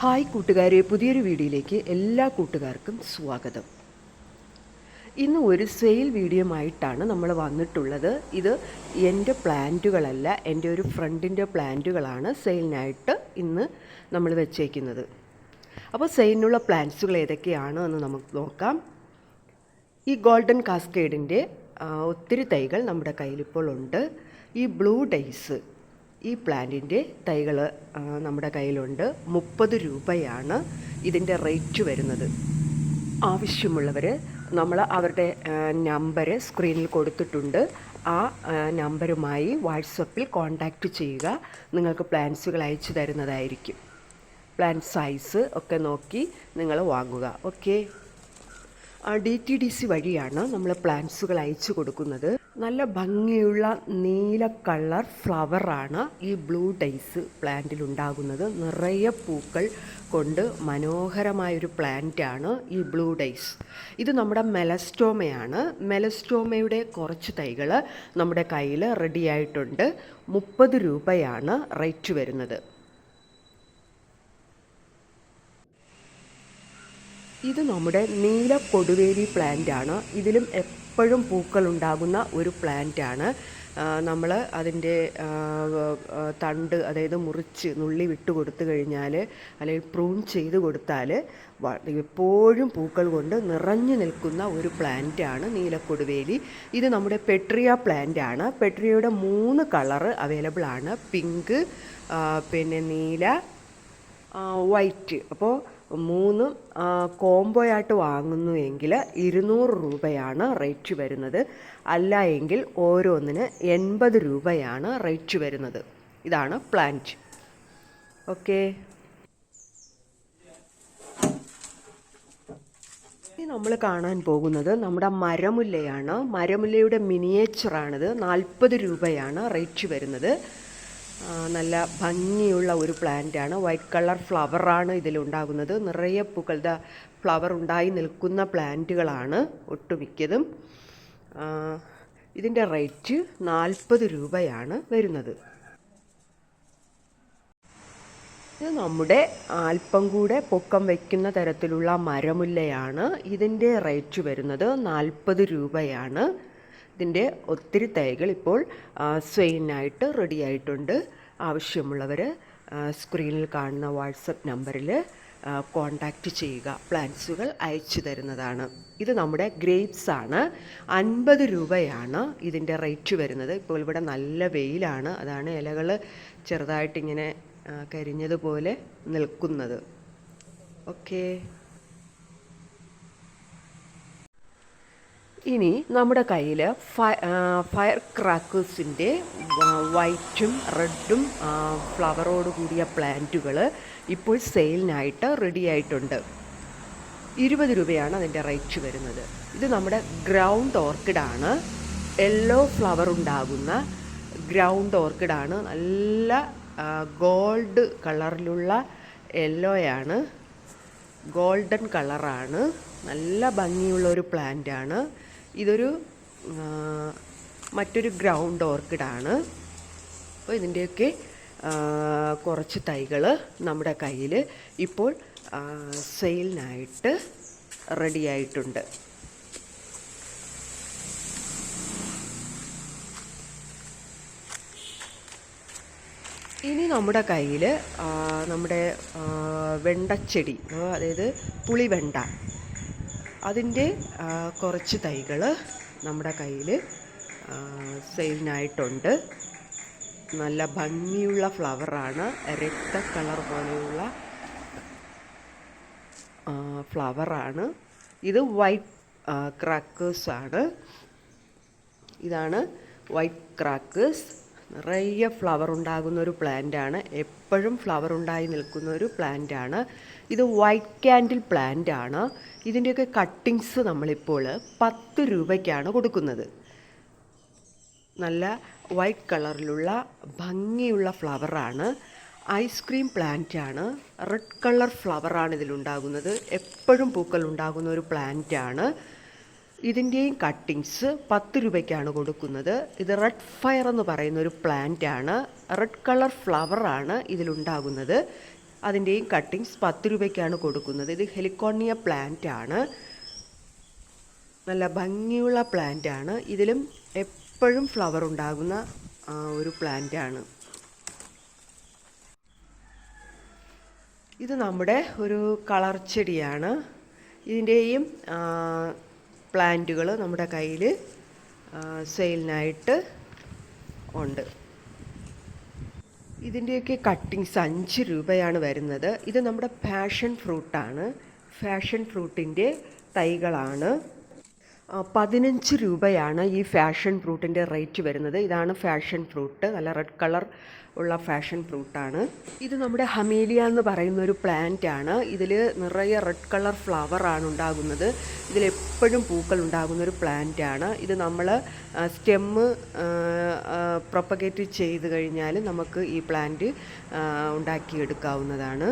Hi കൂട്ടുകാരെ പുതിയൊരു വീഡിയോയിലേക്ക് എല്ലാ കൂട്ടുകാർക്കും സ്വാഗതം. ഇന്ന് ഒരു സെയിൽ വീഡിയോ ആയിട്ടാണ് നമ്മൾ വന്നിട്ടുള്ളത്. ഇത് എന്റെ പ്ലാന്റുകളല്ല എന്റെ ഒരു ഫ്രണ്ടിന്റെ പ്ലാന്റുകളാണ് സെയിലിനായിട്ട് ഇന്ന് നമ്മൾ വെച്ചേക്കുന്നത്. അപ്പോൾ സെയിലിനുള്ള പ്ലാന്റ്സുകൾ ഏതൊക്കെയാണ് എന്ന് നമുക്ക് നോക്കാം. ഈ ഗോൾഡൻ കാസ്കേഡിന്റെ ഒത്തിരി തൈകൾ നമ്മുടെ കയ്യിലിപ്പോൾ ഉണ്ട്. ഈ ബ്ലൂ ഡൈസ് ഈ പ്ലാന്റിന്റെ തൈകൾ നമ്മുടെ കയ്യിലുണ്ട്. മുപ്പത് രൂപയാണ് ഇതിന്റെ റേറ്റ് വരുന്നത്. ആവശ്യമുള്ളവർ നമ്മൾ അവരുടെ നമ്പർ സ്ക്രീനിൽ കൊടുത്തിട്ടുണ്ട്. ആ നമ്പറുമായി വാട്സപ്പിൽ കോൺടാക്റ്റ് ചെയ്യുക. നിങ്ങൾക്ക് പ്ലാൻസുകൾ അയച്ചു തരുന്നതായിരിക്കും. പ്ലാൻ സൈസ് ഒക്കെ നോക്കി നിങ്ങൾ വാങ്ങുക. Okay? D T D C വഴിയാണ് നമ്മൾ പ്ലാന്റ്സുകൾ അയച്ചു കൊടുക്കുന്നത്. നല്ല ഭംഗിയുള്ള നീല കളർ ഫ്ലവറാണ് ഈ ബ്ലൂ ഡൈസ് പ്ലാന്റിൽ ഉണ്ടാകുന്നത്. നിറയെ പൂക്കൾ കൊണ്ട് മനോഹരമായൊരു പ്ലാന്റാണ് ഈ ബ്ലൂ ഡൈസ് ഇത് നമ്മുടെ മെലസ്റ്റോമയാണ്. മെലസ്റ്റോമയുടെ കുറച്ച് തൈകൾ നമ്മുടെ കയ്യിൽ റെഡിയായിട്ടുണ്ട്. മുപ്പത് രൂപയാണ് റേറ്റ് വരുന്നത്. ഇത് നമ്മുടെ നീല കൊടുവേലി പ്ലാന്റ് ആണ്. ഇതിലും എപ്പോഴും പൂക്കൾ ഉണ്ടാകുന്ന ഒരു പ്ലാന്റ് ആണ്. നമ്മൾ അതിന്റെ തണ്ട് അതായത് മുറിച്ച് നുള്ളി വിട്ട് കൊടുത്തു കഴിഞ്ഞാൽ അല്ലെങ്കിൽ പ്രൂൺ ചെയ്ത് കൊടുത്താൽ എപ്പോഴും പൂക്കൾ കൊണ്ട് നിറഞ്ഞു നിൽക്കുന്ന ഒരു പ്ലാന്റ് ആണ് നീലക്കൊടുവേലി ഇത് നമ്മുടെ പെട്രിയ പ്ലാന്റ് ആണ്. പെട്രിയയുടെ മൂന്ന് കളറ് അവൈലബിൾ ആണ്. പിങ്ക് പിന്നെ നീല വൈറ്റ് അപ്പോൾ മൂന്നും കോംബോ ആയിട്ട് വാങ്ങുന്നു എങ്കിൽ ഇരുന്നൂറ് രൂപയാണ് റേറ്റ് വരുന്നത്. അല്ല എങ്കിൽ ഓരോന്നിന് എൺപത് രൂപയാണ് റേറ്റ് വരുന്നത്. ഇതാണ് പ്ലാന്റ് ഓക്കെ. നമ്മൾ കാണാൻ പോകുന്നത് നമ്മുടെ മരമുല്ലയാണ്. മരമുല്ലയുടെ മിനിയേച്ചറാണിത് നാൽപ്പത് രൂപയാണ് റേറ്റ് വരുന്നത്. നല്ല ഭംഗിയുള്ള ഒരു പ്ലാന്റാണ് വൈറ്റ് കളർ ഫ്ലവറാണ് ഇതിലുണ്ടാകുന്നത്. നിറയെ പൂക്കൾ ഫ്ലവർ ഉണ്ടായി നിൽക്കുന്ന പ്ലാന്റുകളാണ് ഒട്ടുമിക്കതും. ഇതിന്റെ റേറ്റ് നാൽപ്പത് രൂപയാണ് വരുന്നത്. ഇത് നമ്മുടെ ആൽപ്പം കൂടെ പൊക്കം വയ്ക്കുന്ന തരത്തിലുള്ള മരമുല്ലയാണ് ഇതിന്റെ റേറ്റ് വരുന്നത്. നാൽപ്പത് രൂപയാണ് ഇതിന്റെ ഒത്തിരി തൈകൾ ഇപ്പോൾ സ്വെയിനായിട്ട് റെഡി ആയിട്ടുണ്ട്. ആവശ്യമുള്ളവർ സ്ക്രീനിൽ കാണുന്ന വാട്സപ്പ് നമ്പറിൽ കോണ്ടാക്റ്റ് ചെയ്യുക. പ്ലാന്റ്സുകൾ അയച്ചു തരുന്നതാണ്. ഇത് നമ്മുടെ ഗ്രേപ്സ് ആണ്. അൻപത് രൂപയാണ് ഇതിന്റെ റേറ്റ് വരുന്നത്. ഇപ്പോൾ ഇവിടെ നല്ല വെയിലാണ്. അതാണ് ഇലകൾ ചെറുതായിട്ടിങ്ങനെ കരിഞ്ഞതുപോലെ നിൽക്കുന്നത്. ഓക്കേ ഇനി നമ്മുടെ കയ്യിൽ ഫയർ ക്രാക്കേഴ്സിന്റെ വൈറ്റും റെഡും ഫ്ലവറോട് കൂടിയ പ്ലാന്റുകൾ ഇപ്പോൾ സെയിലിനായിട്ട് റെഡി ആയിട്ടുണ്ട്. ഇരുപത് രൂപയാണ് അതിന്റെ റേറ്റ് വരുന്നത്. ഇത് നമ്മുടെ ഗ്രൗണ്ട് ഓർക്കിഡാണ് യെല്ലോ ഫ്ലവർ ഉണ്ടാകുന്ന ഗ്രൗണ്ട് ഓർക്കിഡാണ് നല്ല ഗോൾഡ് കളറിലുള്ള യെല്ലോയാണ് ഗോൾഡൻ കളറാണ് നല്ല ഭംഗിയുള്ള ഒരു പ്ലാന്റാണ് ഇതൊരു മറ്റൊരു ഗ്രൗണ്ട് ഓർക്കിഡാണ് അപ്പോൾ ഇതിന്റെയൊക്കെ കുറച്ച് തൈകൾ നമ്മുടെ കയ്യിൽ ഇപ്പോൾ സെയിലിനായിട്ട് റെഡിയായിട്ടുണ്ട് ഇനി നമ്മുടെ കയ്യിൽ നമ്മുടെ വെണ്ടച്ചെടി അതായത് പുളിവെണ്ട. അതിന്റെ കുറച്ച് തൈകൾ നമ്മുടെ കയ്യിൽ സെയിലിനായിട്ടുണ്ട്. നല്ല ഭംഗിയുള്ള ഫ്ലവറാണ്. രക്ത കളർ പോലെയുള്ള ഫ്ലവറാണ്. ഇത് വൈറ്റ് ക്രാക്കേഴ്സാണ്. ഇതാണ് വൈറ്റ് ക്രാക്കേഴ്സ്. നിറയെ ഫ്ലവർ ഉണ്ടാകുന്ന ഒരു പ്ലാന്റാണ് എപ്പോഴും ഫ്ലവർ ഉണ്ടായി നിൽക്കുന്ന ഒരു പ്ലാന്റാണ് ഇത് വൈറ്റ് ക്യാൻഡിൽ പ്ലാന്റ് ആണ്. ഇതിന്റെയൊക്കെ കട്ടിങ്സ് നമ്മളിപ്പോൾ പത്ത് രൂപയ്ക്കാണ് കൊടുക്കുന്നത്. നല്ല വൈറ്റ് കളറിലുള്ള ഭംഗിയുള്ള ഫ്ലവറാണ് ഐസ്ക്രീം പ്ലാന്റ് ആണ്. റെഡ് കളർ ഫ്ലവറാണ് ഇതിലുണ്ടാകുന്നത്. എപ്പോഴും പൂക്കൾ ഉണ്ടാകുന്ന ഒരു പ്ലാന്റ് ആണ്. ഇതിന്റെയും കട്ടിങ്സ് പത്ത് രൂപയ്ക്കാണ് കൊടുക്കുന്നത്. ഇത് റെഡ് ഫയർ എന്ന് പറയുന്ന ഒരു പ്ലാന്റ് ആണ്. റെഡ് കളർ ഫ്ലവർ ഫ്ലവറാണ് ഇതിലുണ്ടാകുന്നത്. അതിന്റെയും കട്ടിങ്സ് പത്ത് രൂപയ്ക്കാണ് കൊടുക്കുന്നത്. ഇത് ഹെലിക്കോണിയ പ്ലാന്റ് ആണ്. നല്ല ഭംഗിയുള്ള പ്ലാന്റ് ആണ്. ഇതിലും എപ്പോഴും ഫ്ലവർ ഉണ്ടാകുന്ന ഒരു പ്ലാന്റ് ആണ്. ഇത് നമ്മുടെ ഒരു കളർ ചെടിയാണ്. ഇതിന്റെയും പ്ലാന്റുകൾ നമ്മുടെ കയ്യിൽ സെയിലിനായിട്ട് ഉണ്ട്. ഇതിന്റെയൊക്കെ കട്ടിങ്സ് അഞ്ച് രൂപയാണ് വരുന്നത്. ഇത് നമ്മുടെ പാഷൻ ഫ്രൂട്ടാണ്. ഫാഷൻ ഫ്രൂട്ടിന്റെ തൈകളാണ്. പതിനഞ്ച് രൂപയാണ് ഈ ഫാഷൻ ഫ്രൂട്ടിന്റെ റേറ്റ് വരുന്നത്. ഇതാണ് ഫാഷൻ ഫ്രൂട്ട്. നല്ല റെഡ് കളർ ഉള്ള ഫാഷൻ ഫ്രൂട്ടാണ്. ഇത് നമ്മുടെ ഹമീലിയ എന്ന് പറയുന്ന ഒരു പ്ലാന്റ് ആണ് ഇതിൽ നിറയെ റെഡ് കളർ ഫ്ലവർ ആണ് ഉണ്ടാകുന്നത്. ഇതിലെപ്പോഴും പൂക്കൾ ഉണ്ടാകുന്ന ഒരു പ്ലാന്റ് ആണ് ഇത് നമ്മൾ സ്റ്റെമ്മ് പ്രൊപ്പഗേറ്റ് ചെയ്ത് കഴിഞ്ഞാൽ നമുക്ക് ഈ പ്ലാന്റ് ഉണ്ടാക്കിയെടുക്കാവുന്നതാണ്.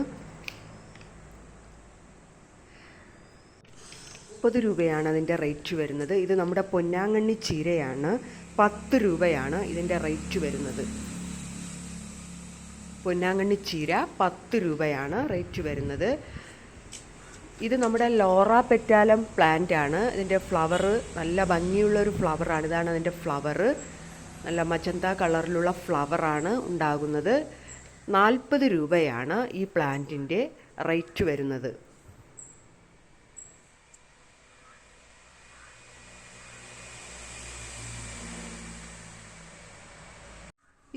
മുപ്പത് രൂപയാണ് അതിന്റെ റേറ്റ് വരുന്നത്. ഇത് നമ്മുടെ പൊന്നാങ്കണ്ണി ചീരയാണ്. പത്ത് രൂപയാണ് ഇതിന്റെ റേറ്റ് വരുന്നത്. പൊന്നാങ്കണ്ണി ചീര പത്ത് രൂപയാണ് റേറ്റ് വരുന്നത്. ഇത് നമ്മുടെ ലോറ പെറ്റാലം പ്ലാന്റ് ആണ്. ഇതിന്റെ ഫ്ലവർ നല്ല ഭംഗിയുള്ളൊരു ഫ്ലവറാണ് ഇതാണ് അതിന്റെ ഫ്ലവർ നല്ല മജന്ത കളറിലുള്ള ഫ്ലവറാണ് ഉണ്ടാകുന്നത്. നാൽപ്പത് രൂപയാണ് ഈ പ്ലാന്റിന്റെ റേറ്റ് വരുന്നത്.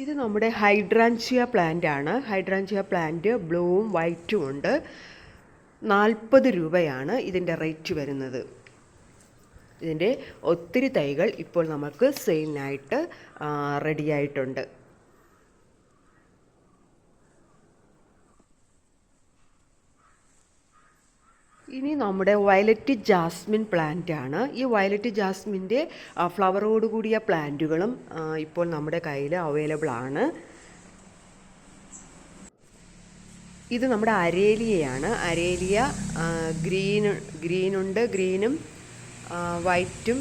ഇത് നമ്മുടെ ഹൈഡ്രാൻഷിയ പ്ലാന്റ് ആണ് ഹൈഡ്രാൻഷിയ പ്ലാന്റ് ബ്ലൂവും വൈറ്റും ഉണ്ട്. നാൽപ്പത് രൂപയാണ് ഇതിന്റെ റേറ്റ് വരുന്നത്. ഇതിന്റെ ഒത്തിരി തൈകൾ ഇപ്പോൾ നമുക്ക് സെയിലിനായിട്ട് റെഡി ഇനി നമ്മുടെ വയലറ്റ് ജാസ്മിൻ പ്ലാന്റ് ആണ്. ഈ വയലറ്റ് ജാസ്മിന്റെ ഫ്ലവറോട് കൂടിയ പ്ലാന്റുകളും ഇപ്പോൾ നമ്മുടെ കയ്യിൽ അവൈലബിൾ ആണ്. ഇത് നമ്മുടെ അരേലിയയാണ്. Aralia green ഗ്രീനുണ്ട്. ഗ്രീനും വൈറ്റും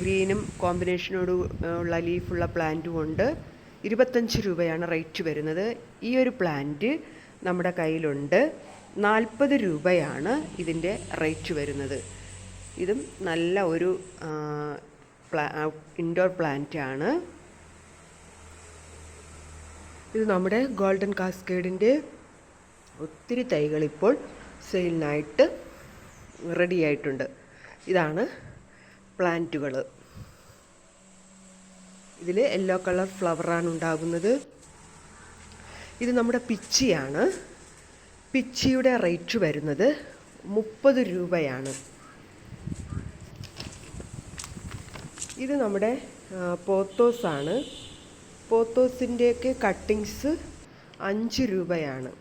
ഗ്രീനും കോമ്പിനേഷനോട് ഉള്ള ലീഫുള്ള പ്ലാന്റും ഉണ്ട്. ഇരുപത്തഞ്ച് രൂപയാണ് റേറ്റ് വരുന്നത്. ഈ ഒരു പ്ലാന്റ് നമ്മുടെ കയ്യിലുണ്ട്. നാൽപ്പത് രൂപയാണ് ഇതിന്റെ റേറ്റ് വരുന്നത്. ഇതും നല്ല ഒരു പ്ലാ ഇൻഡോർ പ്ലാന്റ് ആണ്. ഇത് നമ്മുടെ ഗോൾഡൻ കാസ്കേഡിന്റെ ഒത്തിരി തൈകൾ ഇപ്പോൾ സെയിലിനായിട്ട് റെഡി ആയിട്ടുണ്ട്. ഇതാണ് പ്ലാന്റുകൾ. ഇതിൽ യെല്ലോ കളർ ഫ്ലവറാണ് ഉണ്ടാകുന്നത്. ഇത് നമ്മുടെ പിച്ചിയാണ്. പിച്ചിയുടെ റേറ്റ് വരുന്നത് മുപ്പത് രൂപയാണ്. ഇത് നമ്മുടെ പോത്തോസാണ്. പോത്തോസിന്റെയൊക്കെ കട്ടിങ്സ് അഞ്ച് രൂപയാണ്.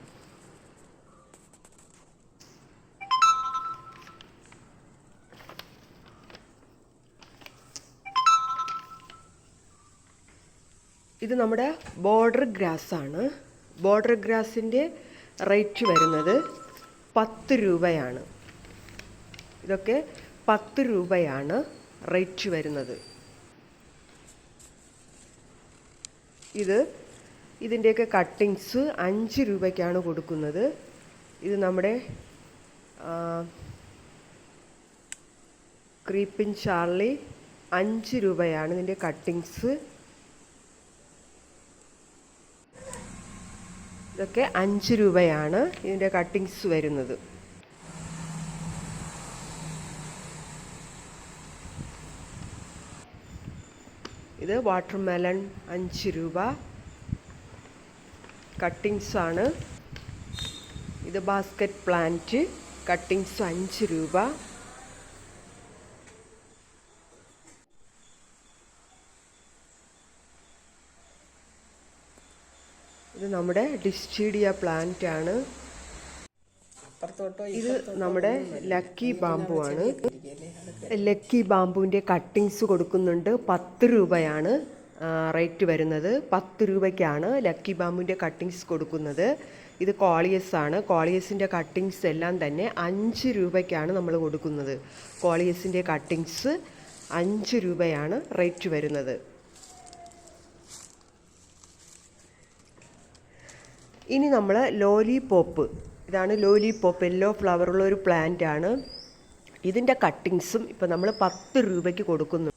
ഇത് നമ്മുടെ ബോർഡർ ഗ്രാസ് ആണ് ബോർഡർ ഗ്രാസിന്റെ റേറ്റ് വരുന്നത് പത്ത് രൂപയാണ്. ഇതൊക്കെ പത്ത് രൂപയാണ് റേറ്റ് വരുന്നത്. ഇത് ഇതിന്റെയൊക്കെ കട്ടിങ്സ് അഞ്ച് രൂപയ്ക്കാണ് കൊടുക്കുന്നത്. ഇത് നമ്മുടെ ക്രീപ്പിൻ ചാർലി അഞ്ച് രൂപയാണ് ഇതിന്റെ കട്ടിങ്സ്. ഇതൊക്കെ അഞ്ച് രൂപയാണ് ഇതിന്റെ കട്ടിങ്സ് വരുന്നത്. ഇത് വാട്ടർ മെലൺ അഞ്ച് രൂപ. കട്ടിങ്സ് ആണ്. ഇത് ബാസ്ക്കറ്റ് പ്ലാന്റ് കട്ടിങ്സ് അഞ്ച് രൂപ. ഇത് നമ്മുടെ ഡിസ്റ്റീഡിയ പ്ലാന്റ് ആണ്. ഇത് നമ്മുടെ ലക്കി ബാമ്പു ആണ്. ലക്കി ബാമ്പുവിന്റെ കട്ടിങ്സ് കൊടുക്കുന്നുണ്ട്. പത്ത് രൂപയാണ് റേറ്റ് വരുന്നത്. പത്ത് രൂപയ്ക്കാണ് ലക്കി ബാമ്പുവിന്റെ കട്ടിങ്സ് കൊടുക്കുന്നത്. ഇത് കോളിയസ് ആണ്. കോളിയസിന്റെ കട്ടിങ്സ് എല്ലാം തന്നെ അഞ്ച് രൂപയ്ക്കാണ് നമ്മൾ കൊടുക്കുന്നത്. കോളിയസിന്റെ കട്ടിങ്സ് അഞ്ച് രൂപയാണ് റേറ്റ് വരുന്നത്. ഇനി നമ്മൾ ലോലി പോപ്പ് ഇതാണ് ലോലി ലോലിപോപ്പ്. യെല്ലോ ഫ്ലവറുള്ള ഒരു പ്ലാന്റ് ആണ്. ഇതിന്റെ കട്ടിങ്സും ഇപ്പോൾ നമ്മൾ പത്ത് രൂപയ്ക്ക് കൊടുക്കുന്നു.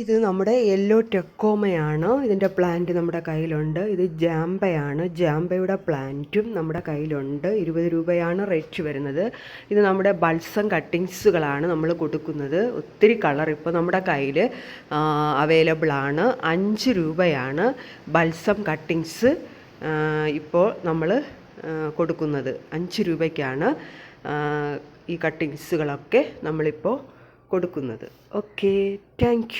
ഇത് നമ്മുടെ യെല്ലോ ടെക്കോമയാണ് ഇതിന്റെ പ്ലാന്റ് നമ്മുടെ കയ്യിലുണ്ട്. ഇത് ജാമ്പയാണ് ജാമ്പയുടെ പ്ലാന്റും നമ്മുടെ കയ്യിലുണ്ട്. ഇരുപത് രൂപയാണ് റേറ്റ് വരുന്നത്. ഇത് നമ്മുടെ ബൾസം കട്ടിങ്സുകളാണ് നമ്മൾ കൊടുക്കുന്നത്. ഒത്തിരി കളർ ഇപ്പോൾ നമ്മുടെ കയ്യിൽ അവൈലബിൾ ആണ്. അഞ്ച് രൂപയാണ് ബൾസം കട്ടിങ്സ് ഇപ്പോൾ നമ്മൾ കൊടുക്കുന്നത്. അഞ്ച് രൂപയ്ക്കാണ് ഈ കട്ടിങ്സുകളൊക്കെ നമ്മളിപ്പോൾ കൊടുക്കുന്നത്. Okay thank